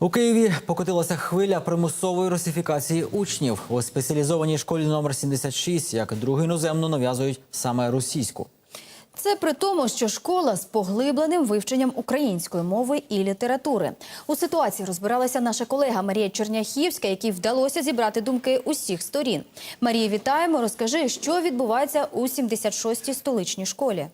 У Києві покотилася хвиля примусової русифікації учнів. У спеціалізованій школі номер 76 як другу іноземну нав'язують саме російську. Це при тому, що школа з поглибленим вивченням української мови і літератури. У ситуації розбиралася наша колега Марія Черняхівська, якій вдалося зібрати думки усіх сторін. Марія, вітаємо. Розкажи, що відбувається у 76-й столичній школі.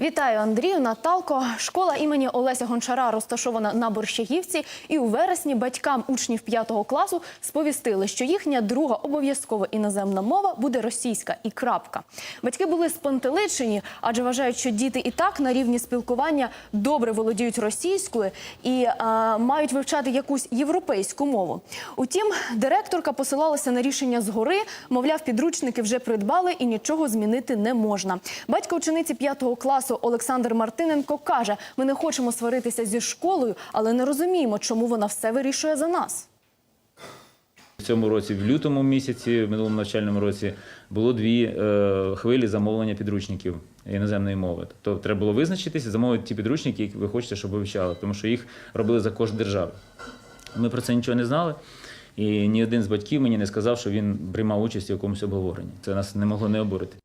Вітаю, Андрію, Наталко. Школа імені Олеся Гончара розташована на Борщагівці. І у вересні батькам учнів 5 класу сповістили, що їхня друга обов'язкова іноземна мова буде російська і крапка. Батьки були спантеличені, адже вважають, що діти і так на рівні спілкування добре володіють російською і а, мають вивчати якусь європейську мову. Утім, директорка посилалася на рішення згори, мовляв, підручники вже придбали і нічого змінити не можна. Батько учениці 5 класу Олександр Мартиненко каже: ми не хочемо сваритися зі школою, але не розуміємо, чому вона все вирішує за нас. В цьому році, в лютому місяці, в минулому навчальному році, було дві е, хвилі замовлення підручників іноземної мови. Тобто треба було визначитися, замовити ті підручники, які ви хочете, щоб вивчали, тому що їх робили за кошт держави. Ми про це нічого не знали. І ні один з батьків мені не сказав, що він приймав участь у якомусь обговоренні. Це нас не могло не обурити.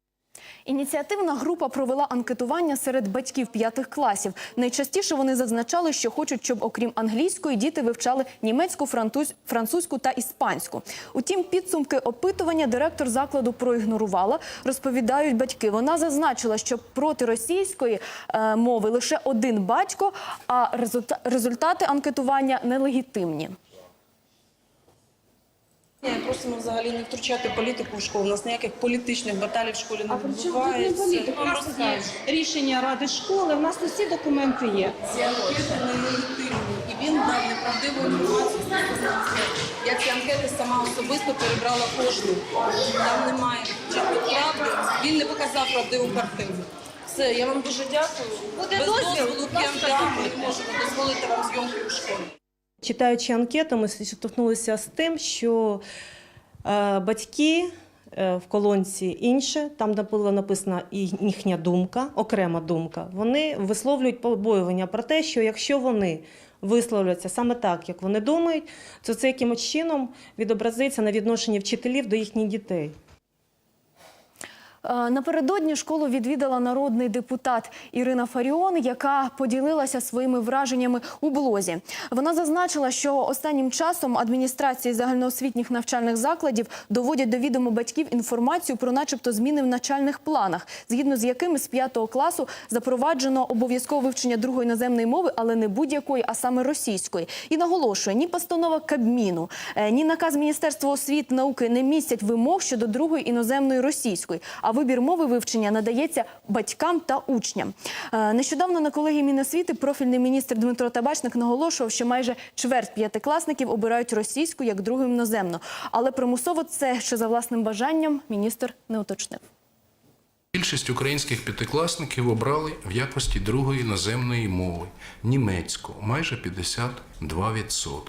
Ініціативна група провела анкетування серед батьків п'ятих класів. Найчастіше вони зазначали, що хочуть, щоб окрім англійської діти вивчали німецьку, француз- французьку та іспанську. Утім, підсумки опитування директор закладу проігнорувала. Розповідають батьки. Вона зазначила, що проти російської е, мови лише один батько, а результа- результати анкетування нелегітимні. Просимо взагалі не втручати політику в школу. У нас ніяких політичних баталій в школі не відбувається. У нас є рішення ради школи, у нас усі документи є. Ці анкети нелегітимні, і він дав неправдиву інформацію стосовно. Я ці анкети сама особисто перебрала кожну. Там немає чого правди. Він не показав правдиву картину. Все, я вам дуже дякую. Буде Без дозволу п'ям ми не можемо дозволити вам зйомки у школі. Читаючи анкету, ми зіштовхнулися з тим, що е, батьки е, в колонці інше, там де була написана їхня думка, окрема думка, вони висловлюють побоювання про те, що якщо вони висловляться саме так, як вони думають, то це якимось чином відобразиться на відношенні вчителів до їхніх дітей. Е, Напередодні школу відвідала народний депутат Ірина Фаріон, яка поділилася своїми враженнями у блозі. Вона зазначила, що останнім часом адміністрації загальноосвітніх навчальних закладів доводять до відома батьків інформацію про, начебто, зміни в навчальних планах, згідно з якими з 5 класу запроваджено обов'язкове вивчення другої іноземної мови, але не будь-якої, а саме російської. І наголошує, ні постанова Кабміну, е, ні наказ Міністерства освіти науки не містять вимог щодо другої іноземної російської. А вибір мови вивчення надається батькам та учням. Е, Нещодавно на колегії Міносвіти профільний міністр Дмитро Табачник наголошував, що майже чверть п'ятикласників обирають російську як другу іноземну. Але примусово це ще за власним бажанням міністр не уточнив. Більшість українських п'ятикласників обрали в якості другої іноземної мови німецьку майже 52%,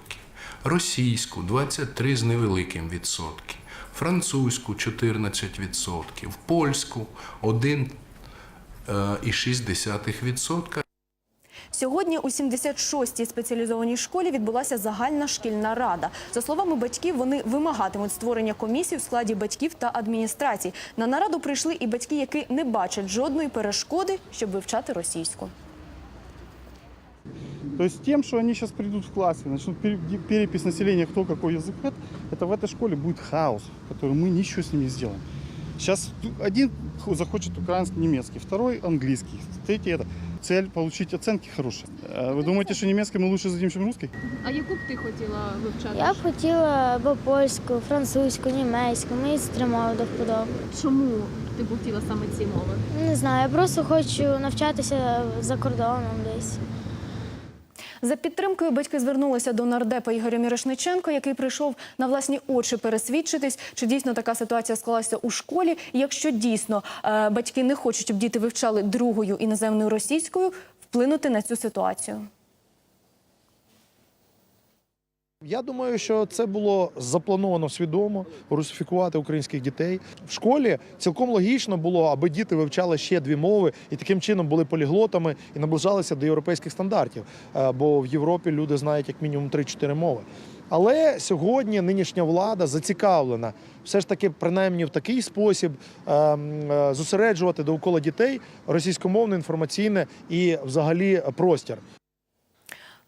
російську 23 з невеликим відсотки, французьку 14%, польську е, 1,6%. Сьогодні у 76-й спеціалізованій школі відбулася загальна шкільна рада. За словами батьків, вони вимагатимуть створення комісії в складі батьків та адміністрацій. На нараду прийшли і батьки, які не бачать жодної перешкоди, щоб вивчати російську. То есть тем, что они сейчас придут в класс и начнут пере- перепись населения, кто какой язык это, это в этой школе будет хаос, который мы ничего с ними не сделаем. Сейчас один ху- захочет украинский, немецкий, второй английский, третий это. Цель получить оценки хорошие. А Вы думаете, что немецкий мы лучше зададим, чем русский? А яку б ти хотіла вивчати? Я б хотіла або польську, французьку, німецьку, мені ці три мови до вподоби. Чому ти б хотіла саме ці мови? Не знаю, я просто хочу навчатися за кордоном десь. За підтримкою батьки звернулися до нардепа Ігоря Мірошниченко, який прийшов на власні очі пересвідчитись, чи дійсно така ситуація склалася у школі. Якщо дійсно е, батьки не хочуть, щоб діти вивчали другою іноземною російською, вплинути на цю ситуацію. Я думаю, що це було заплановано свідомо русифікувати українських дітей. В школі цілком логічно було, аби діти вивчали ще дві мови і таким чином були поліглотами і наближалися до європейських стандартів. Е, Бо в Європі люди знають як мінімум 3-4 мови. Але сьогодні нинішня влада зацікавлена все ж таки, принаймні в такий спосіб ем, е, зосереджувати довкола дітей російськомовне інформаційне і взагалі простір.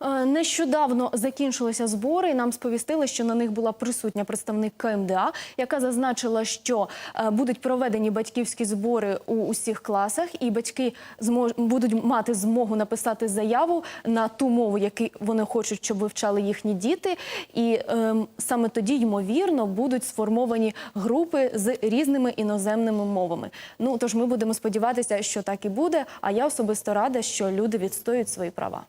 Е, Нещодавно закінчилися збори, і нам сповістили, що на них була присутня представник КМДА, яка зазначила, що е, будуть проведені батьківські збори у усіх класах, і батьки змож... будуть мати змогу написати заяву на ту мову, яку вони хочуть, щоб вивчали їхні діти. І ем, саме тоді, ймовірно, будуть сформовані групи з різними іноземними мовами. Ну тож ми будемо сподіватися, що так і буде. А я особисто рада, що люди відстоюють свої права.